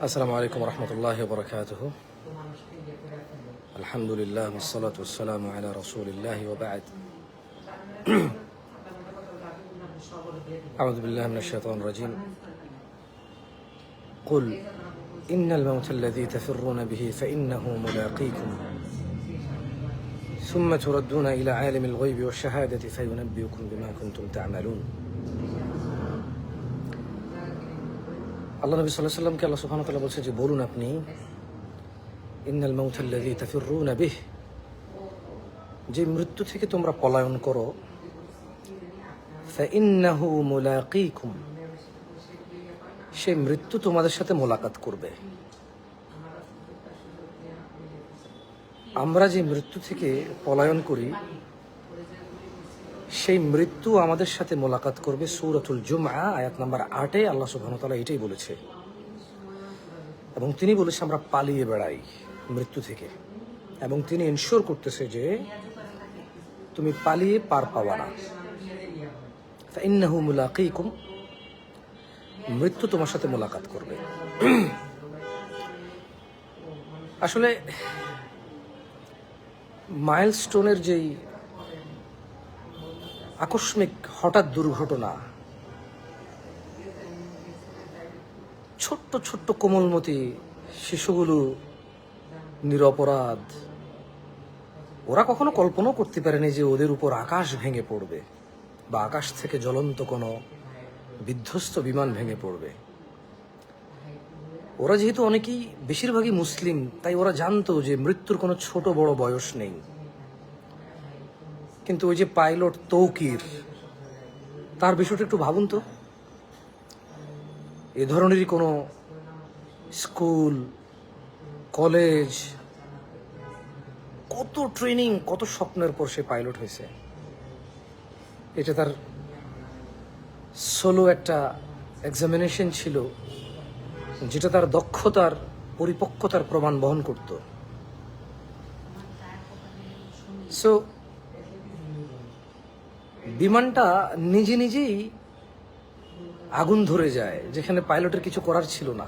السلام عليكم ورحمة الله وبركاته. الحمد لله والصلاة والسلام على رسول الله وبعد. أعوذ بالله من الشيطان الرجيم. قل إن الموت الذي تفرون به فإنه ملاقيكم. ثم تردون إلى عالم الغيب والشهادة فينبئكم بما كنتم تعملون. আল্লাহ নবী সাল্লাহ সাল্লামকে আল্লাহ ওয়া তাআলা বলছে যে, বলুন আপনি, ইন্নাল মাউতাল্লাযী তাফিররুনা বিহ। যে মৃত্যু থেকে তোমরা পলায়ন করো সেই মৃত্যু তোমাদের সাথে মোলাকাত করবে। আমরা যে মৃত্যু থেকে পলায়ন করি সেই মৃত্যু আমাদের সাথে মোলাকাত করবে সূরাতুল জুমআ, আয়াত নাম্বার আটে। আল্লাহ ওয়া এটাই বলেছে। এবং তিনি বলেছে, আমরা পালিয়ে বেড়াই মৃত্যু থেকে। এবং তিনি এনশোর করতেছে যে তুমি পালিয়ে পার পাওয়া না। মৃত্যু তোমার সাথে মোলাকাত করবে। আসলে মাইলস্টোনের যেই আকস্মিক হঠাৎ দুর্ঘটনা। ছোট্ট ছোট্ট কোমলমতি শিশুগুলো নিরপরাধ। ওরা কখনো কল্পনাও করতে পারেনি যে ওদের উপর আকাশ ভেঙে পড়বে বা আকাশ থেকে জ্বলন্ত কোনো বিধ্বস্ত বিমান ভেঙে পড়বে। ওরা যেহেতু অনেকেই বেশিরভাগই মুসলিম, তাই ওরা জানতো যে মৃত্যুর কোনো ছোট বড় বয়স নেই। কিন্তু ওই যে পাইলট তৌকির, তার বিষয়টা একটু ভাবুন তো। এ ধরনেরই কোনো স্কুল, কলেজ, কত ট্রেনিং, কত স্বপ্নের পর সে পাইলট হয়েছে। এটা তার সোলো একটা এক্সামিনেশন ছিল, যেটা তার দক্ষতার পরিপক্কতার প্রমাণ বহন করত। সো বিমানটা নিজে নিজেই আগুন ধরে যায়, যেখানে পাইলটের কিছু করার ছিল না।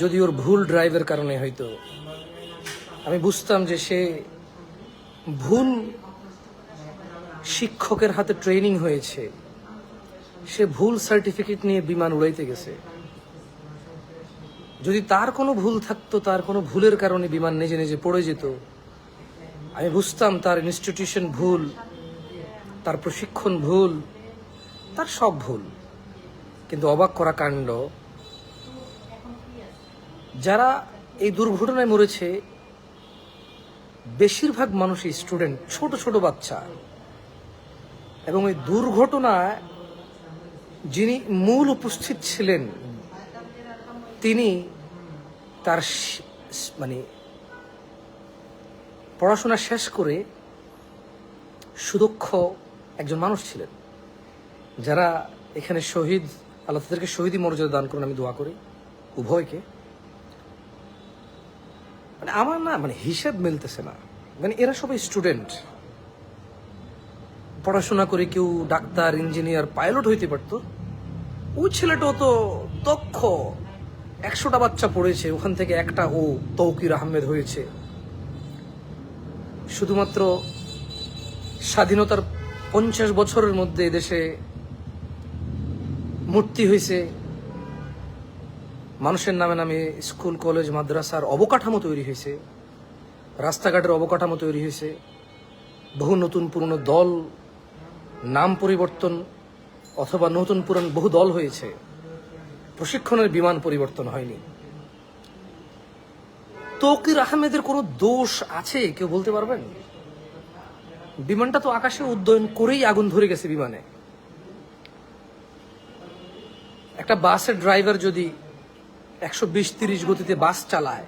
যদি ওর ভুল ড্রাইভের কারণে হয়তো। আমি বুঝতাম যে সে ভুল শিক্ষকের হাতে ট্রেনিং হয়েছে। সে ভুল সার্টিফিকেট নিয়ে বিমান উড়াইতে গেছে। যদি তার কোনো ভুল থাকতো, তার কোনো ভুলের কারণে বিমান নিজে নিজে পড়ে যেত, আমি বুঝতাম তার ইনস্টিটিউশন ভুল তার প্রশিক্ষণ ভুল, তার সব ভুল। কিন্তু অবাক করা কাণ্ড, যারা এই দুর্ঘটনায় মরেছে, বেশিরভাগ মানুষই স্টুডেন্ট, ছোট ছোট বাচ্চা। এবং এই দুর্ঘটনায় যিনি মূল উপস্থিত ছিলেন, তিনি তার মানে পড়াশোনা শেষ করে সুদক্ষ একজন মানুষ ছিলেন। যারা এখানে শহীদ, আল্লাহ তাদেরকে শহীদী মর্যাদা দান করুন, আমি দোয়া করি, উভয়কে। মানে আমার না মানে হিসাব মিলতেছে না। মানে এরা সবাই স্টুডেন্ট। পড়াশোনা করে কেউ ডাক্তার, ইঞ্জিনিয়ার, পাইলট হইতে পারতো। ওই ছেলেটাও তো দক্ষ। একশোটা বাচ্চা পড়েছে, ওখান থেকে একটা ও তৌকির আহমেদ হয়েছে। শুধুমাত্র স্বাধীনতার পঞ্চাশ বছরের মধ্যে দেশে মূর্তি হয়েছে। মানুষের নামে নামে স্কুল, কলেজ, মাদ্রাসার অবকাঠামো তৈরি হয়েছে। রাস্তাঘাটের অবকাঠামো তৈরি হয়েছে। বহু নতুন পুরনো দল, নাম পরিবর্তন অথবা নতুন পুরান বহু দল হয়েছে। প্রশিক্ষণের বিমান পরিবর্তন হয়নি। তৌকির আহমেদের কোনো দোষ আছে? কেউ বলতে পারবেন? বিমানটা তো আকাশে উদ্যয়ন করেই আগুন ধরে গেছে বিমানে। একটা বাসের ড্রাইভার যদি একশো বিশ তিরিশ গতিতে বাস চালায়,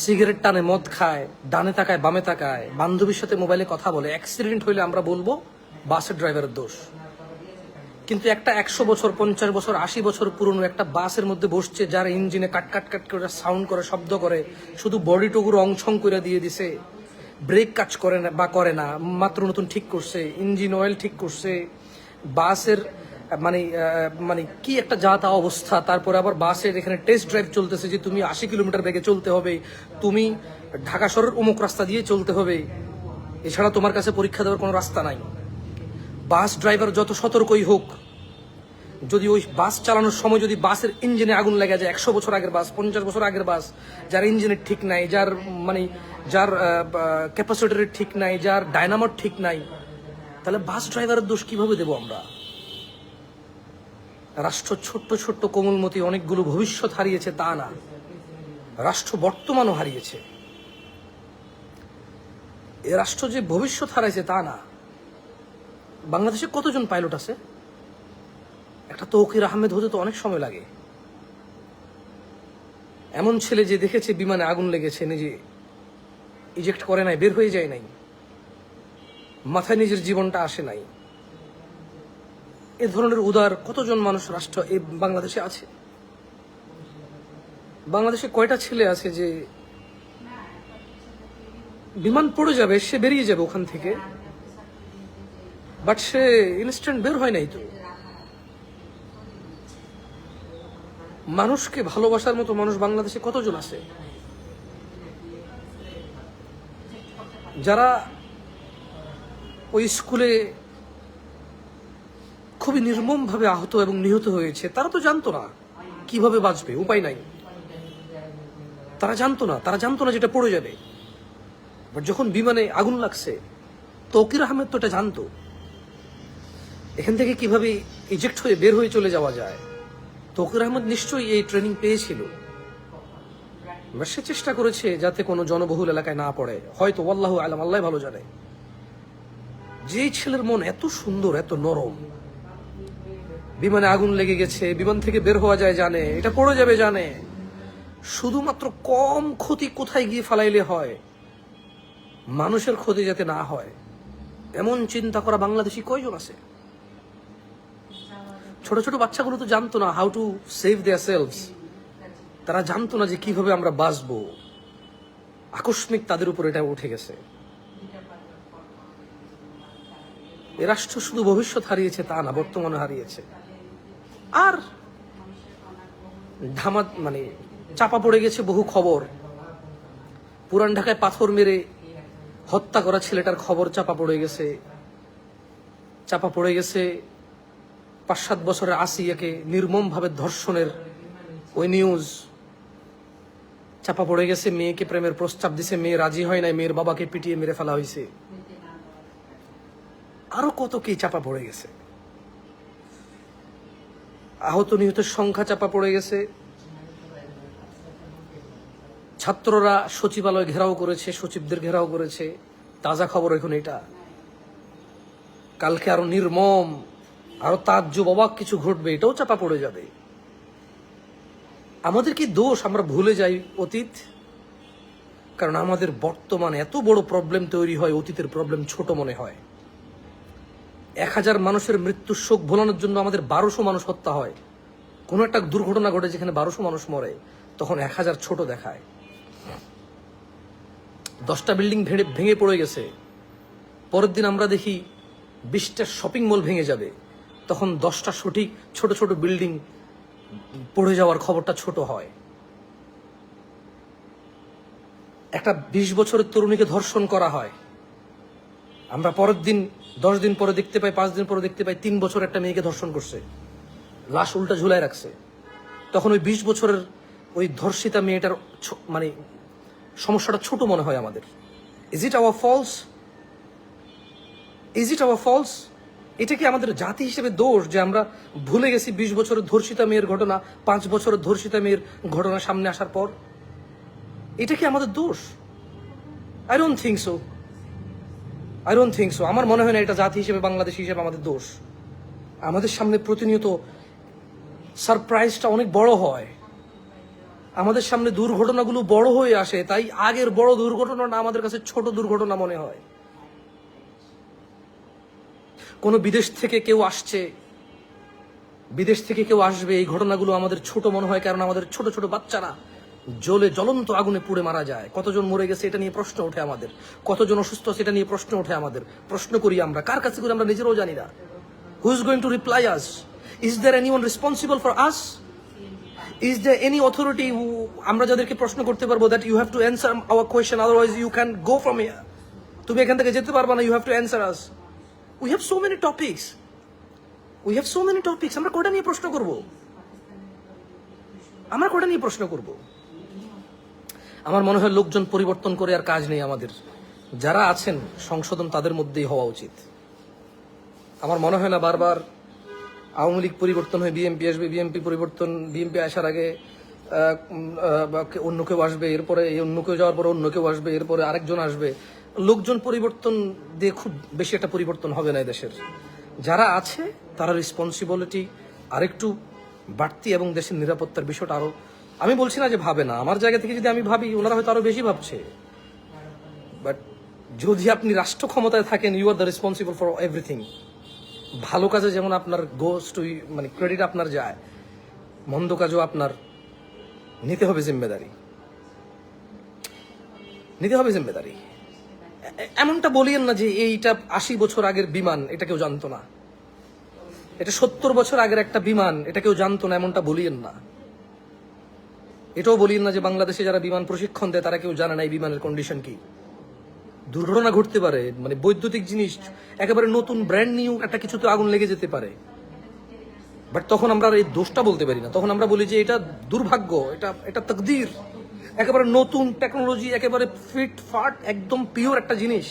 সিগারেট টানে মদ খায়, ডানে তাকায়, বামে তাকায়, বান্ধবীর সাথে মোবাইলে কথা বলে, অ্যাক্সিডেন্ট হইলে আমরা বলব বাসের ড্রাইভারের দোষ। কিন্তু একটা একশো বছর, পঞ্চাশ বছর, আশি বছর পুরনো একটা বাসের মধ্যে বসছে, যার ইঞ্জিনে কাট কাট কাট করে, সাউন্ড করে, শব্দ করে, শুধু বডি টুকু রংছং করে দিয়ে দিছে। ব্রেক কাজ করে না বা করে না, মাত্র নতুন ঠিক করছে, ইঞ্জিন অয়েল ঠিক করছে, বাসের মানে মানে কি একটা যা তা অবস্থা, তারপরে আবার বাসের এখানে টেস্ট ড্রাইভ চলতেছে যে তুমি আশি কিলোমিটার বেগে চলতে হবে, তুমি ঢাকা শহরের অমুক রাস্তা দিয়ে চলতে হবে, এছাড়া তোমার কাছে পরীক্ষা দেওয়ার কোনো রাস্তা নাই। বাস ড্রাইভার যত সতর্কই হোক যদি ওই বাস চালানোর সময় যদি বাসের ইঞ্জিনে আগুন লেগে যায়, একশো বছর আগের বাস, পঞ্চাশ বছর আগের বাস, যার ইঞ্জিনের ঠিক নাই, যার মানে যার ক্যাপাসিটারের ঠিক নাই, যার ডায়নামোর ঠিক নাই, তাহলে বাস ড্রাইভারের দোষ কীভাবে দেব আমরা? রাষ্ট্র ছোট্ট ছোট্ট কোমলমতি অনেকগুলো ভবিষ্যৎ হারিয়েছে, তা না। রাষ্ট্র বর্তমানও হারিয়েছে। এ রাষ্ট্র যে ভবিষ্যৎ হারাইছে, তা না। বাংলাদেশে কতজন পাইলট আছে? একটা তৌকির আহমেদ হতে তো অনেক সময় লাগে। এমন ছেলে যে দেখেছে বিমানে আগুন লেগেছে, নিজে ইজেক্ট করে নাই, বের হয়ে যায় নাই। মাথায় নিজের জীবনটা আসে নাই। এ ধরনের উদার কতজন মানুষ রাষ্ট্র এই বাংলাদেশে আছে? বাংলাদেশে কয়টা ছেলে আছে যে বিমান পড়ে যাবে, সে বেরিয়ে যাবে ওখান থেকে। বাট সে ইনস্ট্যান্ট বের হয় নাই তো। মানুষকে ভালোবাসার মতো মানুষ বাংলাদেশে কতজন আছে? যারা ওই স্কুলে খুবই নির্মমভাবে আহত এবং নিহত হয়েছে, তারা তো জানতো না কীভাবে বাঁচবে, উপায় নাই। তারা জানতো না, তারা জানতো না যেটা পড়ে যাবে। বাট যখন বিমানে আগুন লাগছে, তকির আহমেদ তো এটা জানতো। এখান থেকে কীভাবে ইজেক্ট হয়ে বের হয়ে চলে যাওয়া যায়? তকির আহমদ নিশ্চয়ই এই ট্রেনিং পেয়েছিল। সে চেষ্টা করেছে যাতে কোনো জনবহুল এলাকায় না পড়ে। হয়তো আল্লাহ আলম, আল্লাহ ভালো জানে। যে ছেলের মন এত সুন্দর, এত নরম, বিমানে আগুন লেগে গেছে, বিমান থেকে বের হওয়া যায় জানে, এটা পড়ে যাবে জানে। শুধুমাত্র কম ক্ষতি কোথায় গিয়ে ফালাইলে হয়? মানুষের ক্ষতি যাতে না হয়, এমন চিন্তা করা বাংলাদেশি কয়জন আছে? ছোট ছোট বাচ্চাগুলো তো জানতো না how to save their selves তারা জানতো না যে কীভাবে আমরা বাঁচবো। আকস্মিক তাদের উপর এটা উঠে গেছে। এ রাষ্ট্র শুধু ভবিষ্যৎ হারিয়েছে তা না বর্তমানে হারিয়েছে। আর ধামা মানে চাপা পড়ে গেছে বহু খবর। পুরান ঢাকায় পাথর মেরে হত্যা করা ছেলেটার খবর চাপা পড়ে গেছে। চাপা পড়ে গেছে পাঁচ সাত বছরের আসিয়াকে নির্মমভাবে ধর্ষণের ওই নিউজ চাপা পড়ে গেছে, মেয়েকে প্রেমের প্রস্তাব দিছে, মেয়ে রাজি হয় নাই, মেয়ের বাবাকে পিটিয়ে মেরে ফেলা হয়েছে আরও কত কি চাপা পড়ে গেছে? আহত নিহতের সংখ্যা চাপা পড়ে গেছে। ছাত্ররা সচিবালয় ঘেরাও করেছে, সচিবদের ঘেরাও করেছে। তাজা খবর এখন এটা। কালকে আরও নির্মম আরও তাজ্জব, অবাক কিছু ঘটবে, এটাও চাপা পড়ে যাবে। আমাদের কি দোষ? আমরা ভুলে যাই অতীত। কারণ আমাদের বর্তমানে এত বড় প্রবলেম তৈরি হয়, অতীতের প্রবলেম ছোট মনে হয়। এক হাজার মানুষের মৃত্যুর শোক ভোলানোর জন্য আমাদের বারোশো মানুষ হত্যা হয়। কোনো একটা দুর্ঘটনা ঘটে যেখানে বারোশো মানুষ মরে, তখন এক হাজার ছোট দেখায়। দশটা বিল্ডিং ভেঙে ভেঙে পড়ে গেছে। পরের দিন আমরা দেখি বিশটা শপিং মল ভেঙে যাবে। তখন দশটা সঠিক ছোট ছোট বিল্ডিং পড়ে যাওয়ার খবরটা ছোট হয়। একটা বিশ বছরের তরুণীকে ধর্ষণ করা হয়। আমরা পরের দিন, দশ দিন পরে দেখতে পাই, পাঁচ দিন পরে দেখতে পাই, তিন বছর একটা মেয়েকে ধর্ষণ করছে। লাশ উল্টা ঝুলায় রাখছে। তখন ওই বিশ বছরের ওই ধর্ষিতা মেয়েটার মানে সমস্যাটা ছোট মনে হয় আমাদের। Is it our false is it our false এটা কি আমাদের জাতি হিসেবে দোষ যে আমরা ভুলে গেছি বিশ বছরের ধর্ষিতা মেয়ের ঘটনা, পাঁচ বছরের ধর্ষিতা মেয়ের ঘটনা সামনে আসার পর? এটা কি আমাদের দোষ? I don't think so I don't think so আমার মনে হয় না এটা জাতি হিসেবে, বাংলাদেশ হিসেবে আমাদের দোষ। আমাদের সামনে প্রতিনিয়ত সারপ্রাইজটা অনেক বড় হয়। আমাদের সামনে দুর্ঘটনাগুলো বড় হয়ে আসে, তাই আগের বড় দুর্ঘটনাটা আমাদের কাছে ছোট দুর্ঘটনা মনে হয়। কোনো বিদেশ থেকে কেউ আসছে, বিদেশ থেকে কেউ আসবে, এই ঘটনাগুলো আমাদের ছোট মনে হয় কারণ আমাদের ছোট ছোট বাচ্চারা জ্বলে জ্বলন্ত আগুনে পুড়ে মারা যায়। কতজন মরে গেছে এটা নিয়ে প্রশ্ন ওঠে আমাদের। কতজন অসুস্থ এটা নিয়ে প্রশ্ন ওঠে আমাদের। প্রশ্ন করি আমরা, কার কাছে করি আমরা নিজেরাও জানি না। Who is going to reply us is there any one responsible for us is there any authority আমরা যাদেরকে প্রশ্ন করতে পারব that you have to answer our question otherwise you can go from here তুমি এখান থেকে যেতে পারবা না you have to answer us we have so many topics we have so many topics আমরা কোটা নিয়ে প্রশ্ন করব? আমরা কোটা নিয়ে প্রশ্ন করব? আমার মনে হয় লোকজন পরিবর্তন করে আর কাজ নেই আমাদের। যারা আছেন, সংশোধন তাদের মধ্যেই হওয়া উচিত। আমার মনে হয় না বারবার আওয়ামী লীগ পরিবর্তন হয়ে বিএনপি আসবে বিএনপি পরিবর্তন বিএনপি আসার আগে অন্য কেউ আসবে, এরপরে অন্য কেউ যাওয়ার পরে অন্য কেউ আসবে, এরপরে আরেকজন আসবে। লোকজন পরিবর্তন দিয়ে খুব বেশি একটা পরিবর্তন হবে না দেশের যারা আছে, তারা রেসপন্সিবিলিটি আরেকটু বাড়তি এবং দেশের নিরাপত্তার বিষয়টা আরও আমি বলছি না যে ভাবে না। আমার জায়গা থেকে যদি আমি ভাবি, ওনারা হয়তো আরও বেশি ভাবছে। বাট যদি আপনি রাষ্ট্র ক্ষমতায় থাকেন you are the responsible for everything ভালো কাজে যেমন আপনার গোস টু মানে ক্রেডিট আপনার যায়, মন্দ কাজও আপনার নিতে হবে জিম্মেদারি। নিতে হবে জিম্মেদারি। এমনটা বলিয়েন না যে এইটা আশি বছর আগের বিমান, এটা কেউ জানতো না। এটা সত্তর বছর আগের একটা বিমান, এটা কেউ জানতো না, এমনটা বলিয়েন না। এটাও বলিয়েন না যে বাংলাদেশে যারা বিমান প্রশিক্ষণ দেয়, তারা কেউ জানে না এই বিমানের কন্ডিশন কি। দুর্ঘটনা ঘটতে পারে মানে বৈদ্যুতিক জিনিস, একেবারে নতুন ব্র্যান্ড নিউ একটা কিছুতে আগুন লেগে যেতে পারে। বাট তখন আমরা এই দোষটা বলতে পারি না। তখন আমরা বলি যে এটা দুর্ভাগ্য, এটা এটা তকদির। একেবারে নতুন টেকনোলজি একেবারে ফিট ফাট একদম পিওর একটা জিনিস।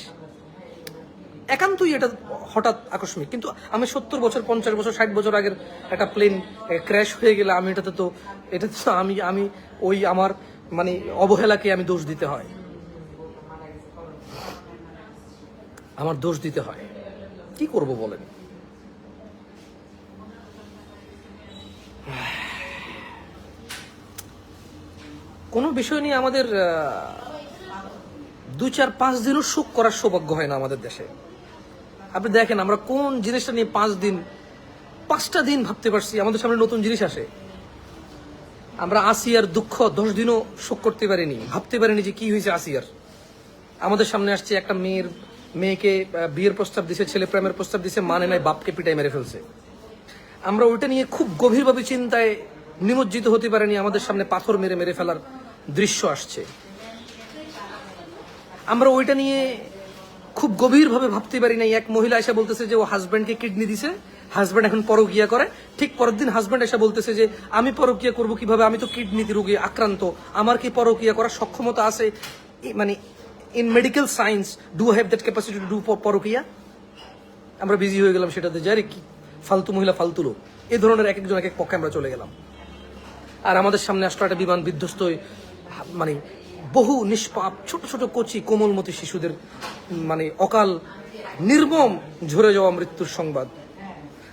একান্তই এটা হঠাৎ আকস্মিক। কিন্তু আমি সত্তর বছর, পঞ্চাশ বছর, ষাট বছর আগের একটা প্লেন ক্র্যাশ হয়ে গেলে আমি এটাতে তো এটাতে তো আমি আমি ওই আমার মানে অবহেলাকে আমি দোষ দিতে হয়। আমার দোষ দিতে হয়। কি করব বলেন? কোনো বিষয় নিয়ে আমাদের দু চার পাঁচ দিনও সুখ করার সৌভাগ্য হয় না আমাদের দেশে। আপনি দেখেন, আমরা কোন জিনিসটা নিয়ে পাঁচ দিন, পাঁচটা দিন ভাবতে পারছি, আমাদের সামনে নতুন জিনিস আসে। আমরা আসিয়ার দুঃখ দশ দিনও শোক করতে পারিনি, ভাবতে পারিনি যে কি হয়েছে আসিয়ার। আমাদের সামনে আসছে একটা মেয়ের, মেয়েকে বিয়ের প্রস্তাব দিছে, ছেলে প্রেমের প্রস্তাব দিছে মানে নাই, বাপকে পিটাই মেরে ফেলছে। আমরা ওইটা নিয়ে খুব গভীরভাবে চিন্তায় নিমজ্জিত হতে পারেনি, আমাদের সামনে পাথর মেরে মেরে ফেলার দৃশ্য আসছে। আমরা ওইটা নিয়ে খুব গভীরভাবে ভাবতে পারি না এক মহিলা এসে বলতেছে যে, ও হাজব্যান্ডকে কিডনি দিছে। হাজব্যান্ড এখন পরকিয়া করে। ঠিক পরের দিন হাজব্যান্ড এসে বলতেছে যে, আমি পরকিয়া করব কীভাবে? আমি তো কিডনি রোগে আক্রান্ত। আমার কি পরকিয়া করার সক্ষমতা আছে? মানে in medical science do have that capacity to do পরকিয়া? আমরা বিজি হয়ে গেলাম সেটাতে। যারে কি ফালতু মহিলা, ফালতু লোক। এই ধরনের এক একজন এক এক পক্ষে আমরা চলে গেলাম। আর আমাদের সামনে আসলো একটা বিমান বিধ্বস্ত মানে বহু নিষ্পাপ, ছোট ছোট কচি কোমলমতি শিশুদের মানে অকাল নির্মম ঝরে যাওয়া মৃত্যুর সংবাদ।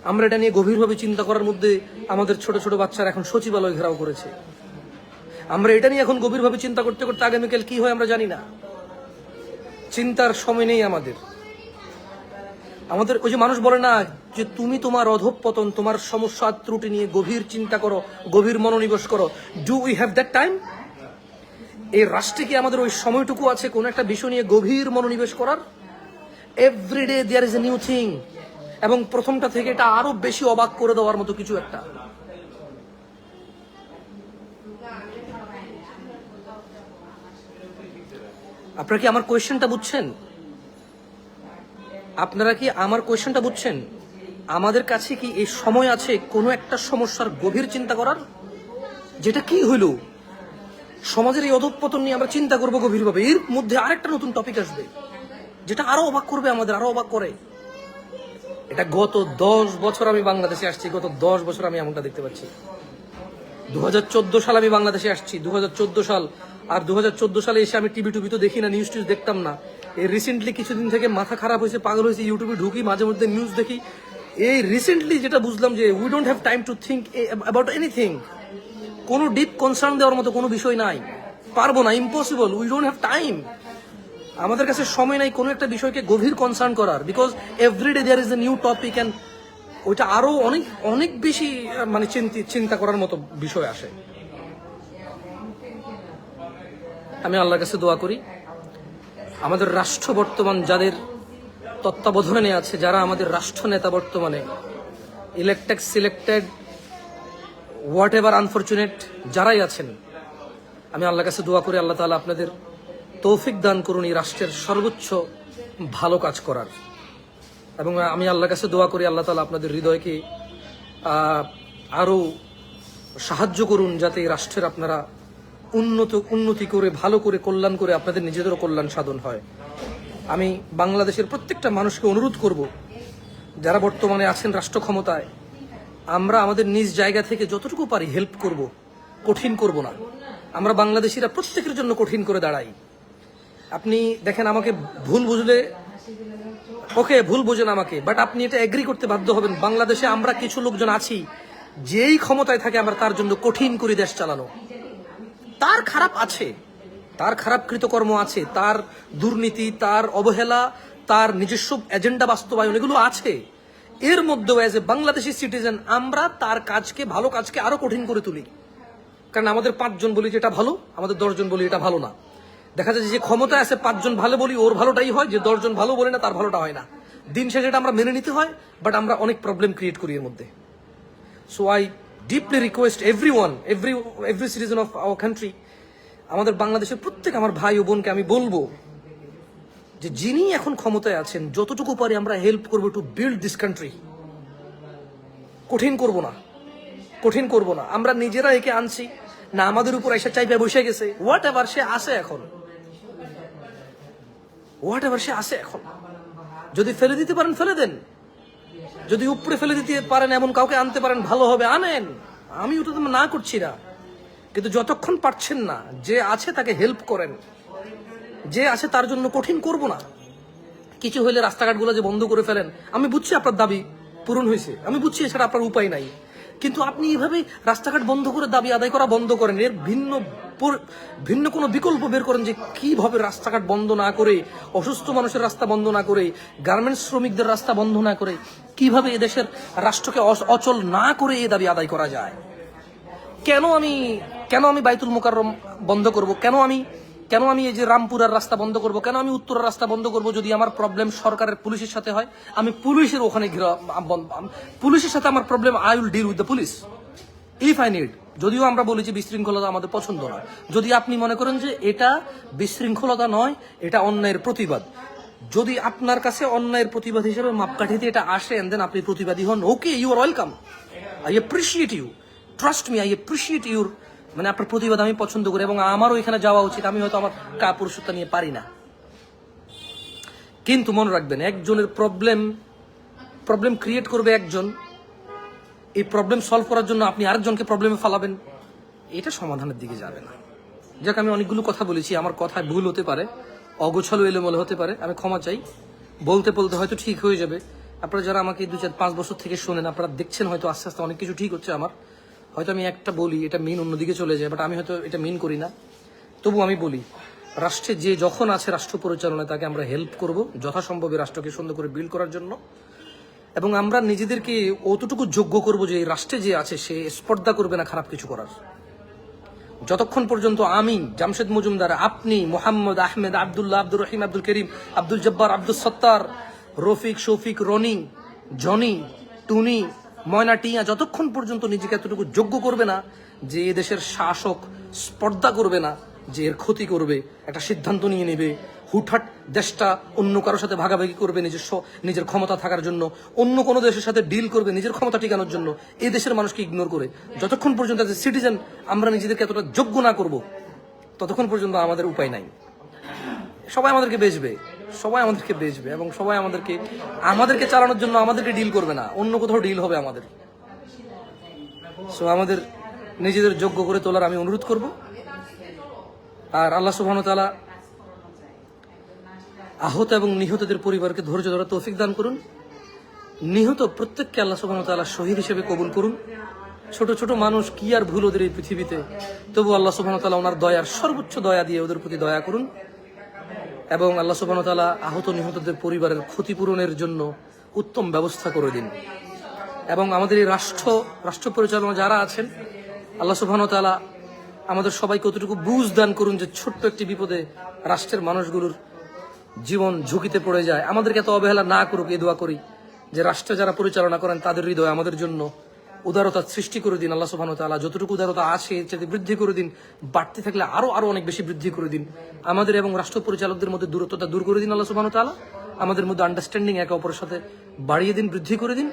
আমরা এটা নিয়ে গভীরভাবে চিন্তা করার মধ্যে আমাদের ছোট ছোট বাচ্চারা এখন সচিবালয় ঘেরাও করেছে। আমরা এটা নিয়ে এখন গভীরভাবে চিন্তা করতে করতে আগামীকাল কি হয় আমরা জানি না। চিন্তার সময় নেই আমাদের। আমাদের ওই যে মানুষ বলে না যে তুমি তোমার অধঃপতন, তোমার সমস্যা ত্রুটি নিয়ে গভীর চিন্তা করো, গভীর মনোনিবেশ করো। Do we have that time এই রাষ্ট্রে কি আমাদের ওই সময়টুকু আছে কোন একটা বিষয় নিয়ে গভীর মনোনিবেশ করার? Everyday there is a new thing এবং প্রথমটা থেকে এটা আরও বেশি অবাক করে দেওয়ার মতো কিছু একটা। আপনারা কি আমার কোয়েশ্চেনটা বুঝছেন? আপনারা কি আমার কোয়েশ্চেনটা বুঝছেন? আমাদের কাছে কি এই সময় আছে কোনো একটা সমস্যার গভীর চিন্তা করার? যেটা কি হইল? সমাজের এই অধঃপতন নিয়ে আমরা চিন্তা করব গভীরভাবে। এর মধ্যে আরেকটা নতুন টপিক আসবে, যেটা আরও অবাক করবে আমাদের, আরও অবাক করে। এটা গত দশ বছর আমি বাংলাদেশে আসছি, গত দশ বছর আমি এমনটা দেখতে পাচ্ছি। দু হাজার চোদ্দ সাল আমি বাংলাদেশে আসছি দু হাজার চোদ্দ সাল। আর দু হাজার চোদ্দ সালে এসে আমি টিভি টুভি তো দেখি না নিউজ টিউজ দেখতাম না। এই রিসেন্টলি কিছুদিন থেকে মাথা খারাপ হয়েছে, পাগল হয়েছে ইউটিউবে ঢুকি, মাঝে মধ্যে নিউজ দেখি। এই রিসেন্টলি যেটা বুঝলাম যে we don't have time to think about anything কোনো ডিপ কনসার্ন দেওয়ার মতো কোনো বিষয় নাই। পারব না impossible we don't have time আমাদের কাছে সময় নাই কোনো একটা বিষয়কে গভীর কনসার্ন করার because everyday there is a new topic and ওইটা আরও অনেক অনেক বেশি মানে চিন্তা করার মতো বিষয় আসে। আমি আল্লাহর কাছে দোয়া করি, আমাদের রাষ্ট্র বর্তমান যাদের তত্ত্বাবধানে আছে, যারা আমাদের রাষ্ট্র নেতা বর্তমানে elected selected whatever unfortunate যারাই আছেন, আমি আল্লাহ কাছে দোয়া করি, আল্লাহ তালা আপনাদের তৌফিক দান করুন এই রাষ্ট্রের সর্বোচ্চ ভালো কাজ করার। এবং আমি আল্লাহ কাছে দোয়া করি, আল্লাহ তালা আপনাদের হৃদয়কে আরও সাহায্য করুন যাতে এই রাষ্ট্রের আপনারা উন্নত, উন্নতি করে, ভালো করে, কল্যাণ করে আপনাদের নিজেদেরও কল্যাণ সাধন হয়। আমি বাংলাদেশের প্রত্যেকটা মানুষকে অনুরোধ করব, যারা বর্তমানে আছেন রাষ্ট্র ক্ষমতায় আমরা আমাদের নিজ জায়গা থেকে যতটুকু পারি হেল্প করব, কঠিন করব না। আমরা বাংলাদেশিরা প্রত্যেকের জন্য কঠিন করে দাঁড়াই। আপনি দেখেন আমাকে ভুল বুঝলে, ওকে, ভুল বোঝেন আমাকে বাট আপনি এটা এগ্রি করতে বাধ্য হবেন। বাংলাদেশে আমরা কিছু লোকজন আছি, যেই ক্ষমতায় থাকে আমরা তার জন্য কঠিন করে দেশ চালানো। তার খারাপ আছে, তার খারাপ কৃতকর্ম আছে, তার দুর্নীতি, তার অবহেলা, তার নিজস্ব এজেন্ডা বাস্তবায়ন, এগুলো আছে। এর মধ্যেও এজ এ বাংলাদেশি সিটিজেন আমরা তার কাজকে, ভালো কাজকে আরও কঠিন করে তুলি। কারণ আমাদের পাঁচজন বলি যে এটা ভালো, আমাদের দশজন বলি এটা ভালো না। দেখা যায় যে ক্ষমতায় আছে পাঁচজন ভালো বলি, ওর ভালোটাই হয়, যে দশজন ভালো বলে না তার ভালোটা হয় না। দিন শেষে এটা আমরা মেনে নিতে হয় বাট আমরা অনেক প্রবলেম ক্রিয়েট করি এর মধ্যে। So I deeply request every one every every citizen of our country আমাদের বাংলাদেশের প্রত্যেক আমার ভাই ও বোনকে আমি বলব যে যিনি এখন ক্ষমতায় আছেন, যতটুকু পারি আমরা হেল্প করব টু বিল্ড দিস কান্ট্রি কঠিন করব না। কঠিন করব না। আমরা নিজেরা একে আনছি, না আমাদের উপর এসে চাইবে বসে গেছে। হোয়াট এভার সে আসে এখন। হোয়াট এভার সে আসে এখন। যদি ফেলে দিতে পারেন, ফেলে দেন। যদি উপরে ফেলে দিতে পারেন, এমন কাউকে আনতে পারেন, ভালো হবে, আনেন। আমি ওটা তো না করছি না। কিন্তু যতক্ষণ পারছেন না, যে আছে তাকে হেল্প করেন। যে আছে তার জন্য কঠিন করব না। কিছু হলে রাস্তাঘাটগুলো যে বন্ধ করে ফেলেন, আমি বুঝছি আপনার দাবি পূরণ হয়েছে, আমি বুঝছি এছাড়া আপনার উপায় নাই। কিন্তু আপনি এইভাবে রাস্তাঘাট বন্ধ করে দাবি আদায় করা বন্ধ করেন, এর ভিন্ন ভিন্ন কোনো বিকল্প বের করেন যে কীভাবে রাস্তাঘাট বন্ধ না করে, অসুস্থ মানুষের রাস্তা বন্ধ না করে গার্মেন্টস শ্রমিকদের রাস্তা বন্ধ না করে, কীভাবে এদেশের রাষ্ট্রকে অচল না করে এই দাবি আদায় করা যায়? কেন আমি কেন আমি বাইতুল মোকাররম বন্ধ করব? কেন আমি কেন আমি এই যে রামপুরার রাস্তা বন্ধ করব? কেন আমি উত্তরের রাস্তা বন্ধ করব যদি আমার প্রবলেম সরকারের পুলিশের সাথে হয়? আমি পুলিশের ওখানে পুলিশের সাথে আমার problem I will deal with the police if I need যদিও আমরা বলি যে বিশৃঙ্খলতা আমাদের পছন্দ নয়। যদি আপনি মনে করেন যে এটা বিশৃঙ্খলতা নয়, এটা অন্যায়ের প্রতিবাদ। যদি আপনার কাছে অন্যায়ের প্রতিবাদ হিসেবে মাপকাঠিতে এটা আসে দেন আপনি প্রতিবাদী হন okay you are welcome I appreciate you trust me I appreciate your মানে আপনার প্রতিবাদ আমি পছন্দ করি এবং আমারও এখানে যাওয়া উচিত। আমি হয়তো আমার কাপুরুষতা নিয়ে পারি না। কিন্তু মনে রাখবেন, একজনের প্রবলেম প্রবলেম ক্রিয়েট করবে একজন। এই প্রবলেম সলভ করার জন্য আপনি আরেকজনকে প্রবলেমে ফালাবেন। এটা সমাধানের দিকে যাবে না। যাক, আমি অনেকগুলো কথা বলেছি। আমার কথায় ভুল হতে পারে, অগোছালো এলোমেলো হতে পারে। আমি ক্ষমা চাই। বলতে বলতে হয়তো ঠিক হয়ে যাবে। আপনারা যারা আমাকে দু চার পাঁচ বছর থেকে শোনেন, আপনারা দেখছেন হয়তো আস্তে আস্তে অনেক কিছু ঠিক হচ্ছে আমার। হয়তো আমি একটা বলি, এটা মিন অন্যদিকে চলে যায় বাট আমি হয়তো এটা মিন করি না। তবু আমি বলি, রাষ্ট্রে যে যখন আছে রাষ্ট্র পরিচালনায় তাকে আমরা হেল্প করব, যথাসম্ভব রাষ্ট্রকে সুন্দর করে বিল্ড করার জন্য। এবং আমরা নিজেদেরকে অতটুকু যোগ্য করব যে রাষ্ট্রে যে আছে সে স্পর্ধা করবে না খারাপ কিছু করার। যতক্ষণ পর্যন্ত আমি, জামশেদ মজুমদার, আপনি, মোহাম্মদ আহমেদ, আব্দুল্লাহ, আব্দুর রহিম, আব্দুল করিম, আব্দুল জব্বার আব্দুল সত্তার, রফিক, শফিক, রনি, জনি, টুনি ময়না টিয়া যতক্ষণ পর্যন্ত নিজেকে এতটুকু যোগ্য করবে না, যে এ দেশের শাসক স্পর্ধা করবে না, যে এর ক্ষতি করবে, একটা সিদ্ধান্ত নিয়ে নেবে, হুটহাট দেশটা অন্য কারোর সাথে ভাগাভাগি করবে নিজস্ব, নিজের ক্ষমতা থাকার জন্য, অন্য কোনো দেশের সাথে ডিল করবে নিজের ক্ষমতা টিকানোর জন্য এই দেশের মানুষকে ইগনোর করে। যতক্ষণ পর্যন্ত সিটিজেন আমরা নিজেদেরকে এতটা যোগ্য না করব, ততক্ষণ পর্যন্ত আমাদের উপায় নাই। সবাই আমাদেরকে বেচবে। সবাই আমাদেরকে বেচবে এবং সবাই আমাদেরকে আমাদেরকে চালানোর জন্য আমাদেরকে ডিল করবে না। অন্য কোথাও ডিল হবে আমাদের। সো আমাদের নিজেদের যোগ্য করে তোলার আমি অনুরোধ করব। আর আল্লাহ সুবহান তাআলা আহত এবং নিহতদের পরিবারকে ধৈর্য ধরা তৌফিক দান করুন। নিহত প্রত্যেককে আল্লাহ সুবহান তাআলা শহীদ হিসেবে কবুল করুন। ছোট ছোট মানুষ, কি আর ভুল ওদের এই পৃথিবীতে? তবু আল্লাহ সুবহান তাআলা ওনার দয়ার সর্বোচ্চ দয়া দিয়ে ওদের প্রতি দয়া করুন। এবং আল্লাহ সুবহান তাআলা আহত নিহতদের পরিবারের ক্ষতিপূরণের জন্য উত্তম ব্যবস্থা করে দিন। এবং আমাদের এই রাষ্ট্র রাষ্ট্র পরিচালনা যারা আছেন, আল্লাহ সুবহান তাআলা আমাদের সবাইকে কতটুকু বুঝ দান করুন যে ছোট্ট একটি বিপদে রাষ্ট্রের মানুষগুলোর জীবন ঝুঁকিতে পড়ে যায়। আমাদেরকে এত অবহেলা না করুক, এই দোয়া করি যে রাষ্ট্র যারা পরিচালনা করেন তাদের হৃদয় আমাদের জন্য উদারতা সৃষ্টি করে দিন, আল্লাহ সুবহানাহু ওয়া তাআলা যতটুকু উদারতা আছে চাইতে বৃদ্ধি করে দিন, বাড়তে থাকলে আরও আরও অনেক বেশি বৃদ্ধি করে দিন। আমাদের এবং রাষ্ট্র পরিচালকদের মধ্যে দূরত্বতা দূর করে দিন, আল্লাহ সুবহানাহু ওয়া তাআলা। আমাদের মধ্যে আন্ডারস্ট্যান্ডিং একে অপরের সাথে বাড়িয়ে দিন, বৃদ্ধি করে দিন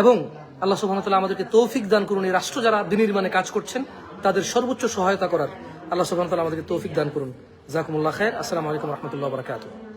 এবং আল্লাহ সুবহানাহু ওয়া তাআলা আমাদেরকে তৌফিক দান করুন। এই রাষ্ট্র যারা বিনির্মাণে কাজ করছেন, তাদের সর্বোচ্চ সহায়তা করার আল্লাহ সুবহানাহু ওয়া তাআলা আমাদেরকে তৌফিক দান করুন। জাকুমুল্লাহ খায়ের আসসালামু আলাইকুম রহমতুল্লাহ বারাকাতুহু।